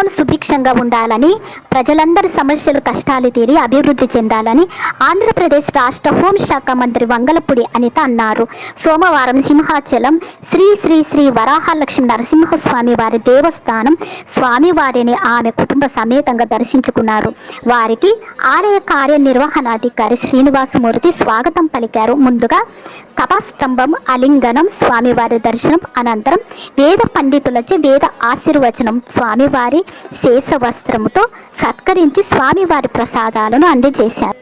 మొత్తం సుభిక్షంగా ఉండాలని ప్రజలందరి సమస్యలు కష్టాలు తీరి అభివృద్ధి చెందాలని ఆంధ్రప్రదేశ్ రాష్ట్ర హోంశాఖ మంత్రి వంగలపూడి అనిత అన్నారు. సోమవారం సింహాచలం శ్రీ శ్రీ శ్రీ వరాహలక్ష్మి నరసింహస్వామి వారి దేవస్థానం స్వామివారిని ఆమె కుటుంబ సమేతంగా దర్శించుకున్నారు. వారికి ఆలయ కార్యనిర్వహణాధికారి శ్రీనివాసమూర్తి స్వాగతం పలికారు. ముందుగా కపాస్తంభం అలింగనం స్వామివారి దర్శనం అనంతరం వేద పండితులచే వేద ఆశీర్వచనం స్వామివారి శేషవస్త్రముతో సత్కరించి స్వామివారి ప్రసాదాలను అందజేశారు.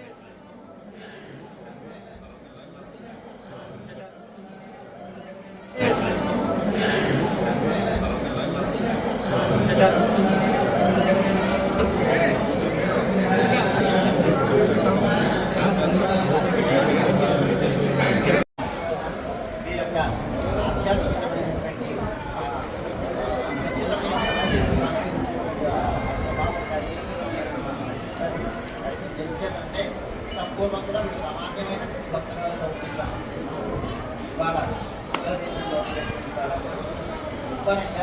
ఈ తక్కువ కూడా మీరు సామాన్యమైన భక్తులలో ఉంటారు. ఇవాళ ఆంధ్రదేశంలో ఉన్నటువంటి వాళ్ళందరూ ఉబ్బరంగా